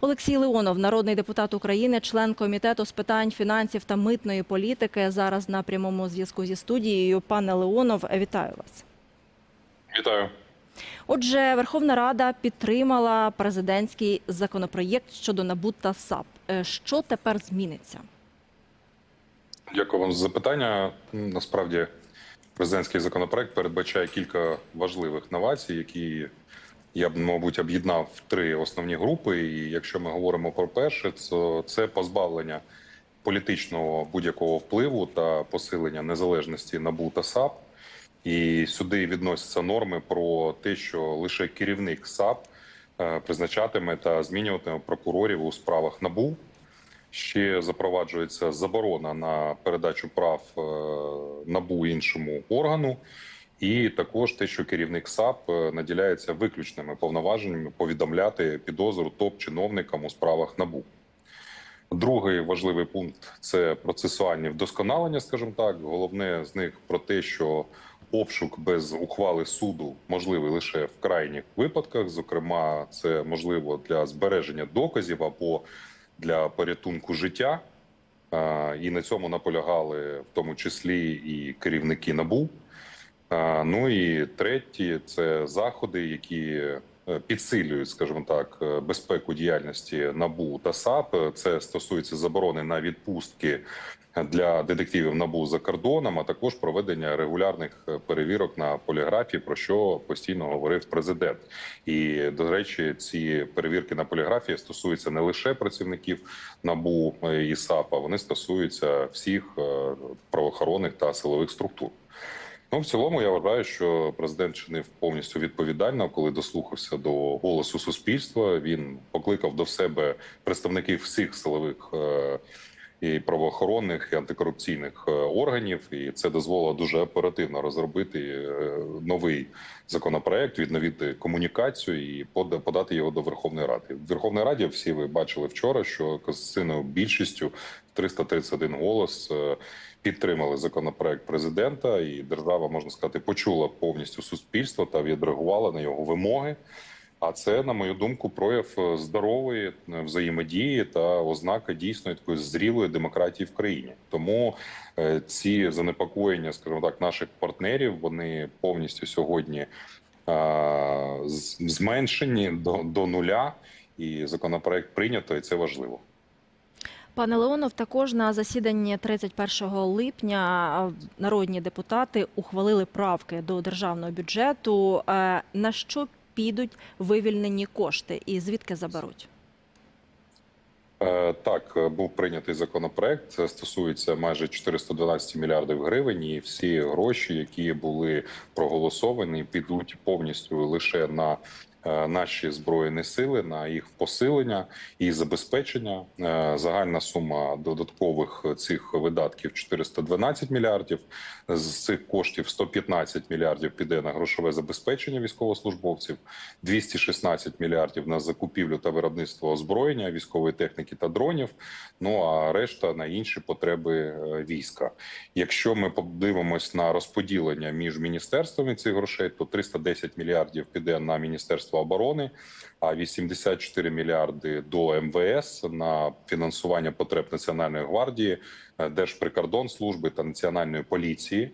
Олексій Леонов, народний депутат України, член комітету з питань фінансів та митної політики. Зараз на прямому зв'язку зі студією. Пане Леонов, вітаю вас. Вітаю. Отже, Верховна Рада підтримала президентський законопроєкт щодо НАБУ та САП. Е, Що тепер зміниться? Дякую вам за запитання. Насправді, президентський законопроект передбачає кілька важливих новацій, які я б, мабуть, об'єднав три основні групи. І якщо ми говоримо про перше, то це позбавлення політичного будь-якого впливу та посилення незалежності НАБУ та САП. І сюди відносяться норми про те, що лише керівник САП е, призначатиме та змінюватиме прокурорів у справах НАБУ. Ще запроваджується заборона на передачу прав е, набу іншому органу, і також те, що керівник САП е, наділяється виключними повноваженнями повідомляти підозру топ-чиновникам у справах набу. Другий важливий пункт це процесуальні вдосконалення, скажімо так. Головне з них про те, що обшук без ухвали суду можливий лише в крайніх випадках. Зокрема, це можливо для збереження доказів або для порятунку життя. І на цьому наполягали в тому числі і керівники набу. Ну і третє це заходи, які е, підсилюють, скажімо так, е, безпеку діяльності набу та САП. Це стосується заборони на відпустки для детективів набу за кордоном, а також проведення регулярних е, перевірок на поліграфі, про що постійно говорив президент. І до речі, ці перевірки на поліграфії стосуються не лише працівників набу і САП, а вони стосуються всіх правоохоронних та силових структур. Ну, в цілому, я вважаю, що президент чинив повністю відповідально, коли дослухався до голосу суспільства. Він покликав до себе представників всіх силових е, і правоохоронних і антикорупційних е, органів, і це дозволило дуже оперативно розробити е, новий законопроект, відновити комунікацію і пода- подати його до Верховної Ради. В Верховній Раді всі ви бачили вчора, що конституційною більшістю 331 голос е, підтримали законопроект президента, і держава можна сказати почула повністю суспільство та відреагувала на його вимоги. А це, на мою думку, прояв е, здорової е, взаємодії та ознака дійсно такої зрілої демократії в країні. Тому е, ці занепокоєння, скажімо так, наших партнерів вони повністю сьогодні з- зменшені до, до нуля, і законопроект прийнято, і це важливо. Пане Леонов, також на засіданні 31 липня народні депутати ухвалили правки до державного бюджету. На що підуть вивільнені кошти і звідки заберуть? Е, Так, е, був прийнятий законопроект. Це стосується майже 412 мільярдів гривень. І всі гроші, які були проголосовані, підуть повністю лише на наші збройні сили, на їх посилення і забезпечення. Е, Загальна сума додаткових цих видатків 412 мільярдів. З цих коштів 115 мільярдів піде на грошове забезпечення військовослужбовців, 216 мільярдів на закупівлю та виробництво озброєння, військової техніки та дронів. Ну а решта на інші потреби е, війська. Якщо ми подивимось на розподілення між міністерствами цих грошей, то 310 мільярдів піде на міністерство оборони, а 84 мільярди до МВС на фінансування потреб Національної гвардії, е, Держприкордонслужби та національної поліції.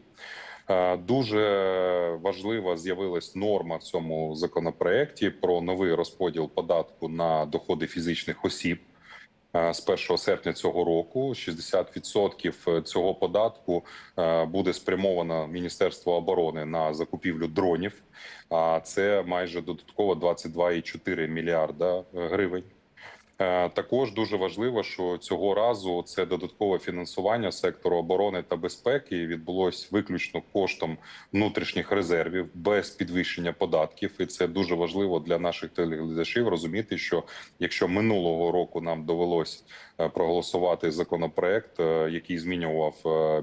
Е, Дуже важлива з'явилась норма в цьому законопроекті про новий розподіл податку на доходи фізичних осіб. Е, З 1 серпня цього року 60% цього податку е, буде спрямовано Міністерство оборони на закупівлю дронів. А це майже додатково 22,4 мільярда е, гривень. Е, Також дуже важливо, що цього разу це додаткове фінансування сектору оборони та безпеки відбулось виключно коштом внутрішніх резервів без підвищення податків. І це дуже важливо для наших телеглядачів розуміти, що якщо минулого року нам довелось е, проголосувати законопроект, е, який змінював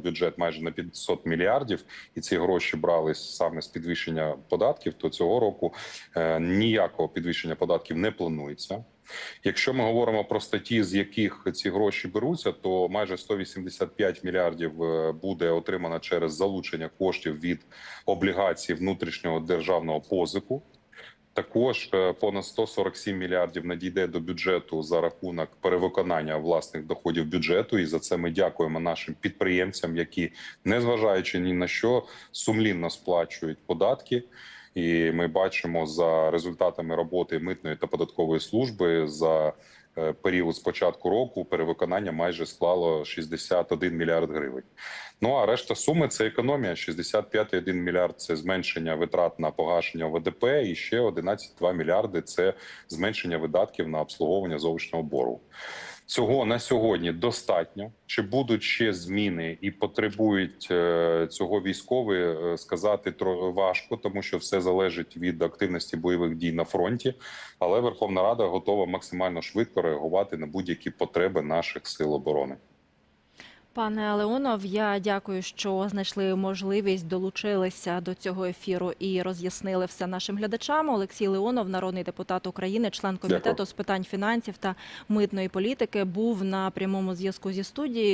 бюджет майже на 500 мільярдів, і ці гроші брались саме з підвищення податків, то цього року ніякого підвищення податків не планується. Якщо ми говоримо про статті, з яких ці гроші беруться, то майже 185 мільярдів е, буде отримано через залучення коштів від облігацій внутрішнього державного позику. Також е, понад 147 мільярдів надійде до бюджету за рахунок перевиконання власних доходів бюджету. І за це ми дякуємо нашим підприємцям, які, незважаючи ні на що, сумлінно сплачують податки. І ми бачимо за результатами роботи митної та податкової служби за е, період з початку року перевиконання майже склало 61 мільярд гривень. Ну а решта суми це економія. 65,1 мільярд це зменшення витрат на погашення ОВДП, і ще 11,2 мільярди це зменшення видатків на обслуговування зовнішнього боргу. Цього на сьогодні достатньо. Чи будуть ще зміни і потребують е, цього військові е, сказати важко, тому що все залежить від активності бойових дій на фронті. Але Верховна Рада готова максимально швидко реагувати на будь-які потреби наших сил оборони. Пане Леонов, я дякую, що знайшли можливість, долучилися до цього ефіру і роз'яснили все нашим глядачам. Олексій Леонов, народний депутат України, член комітету Дякую. з питань фінансів та митної політики, був на прямому зв'язку зі студією.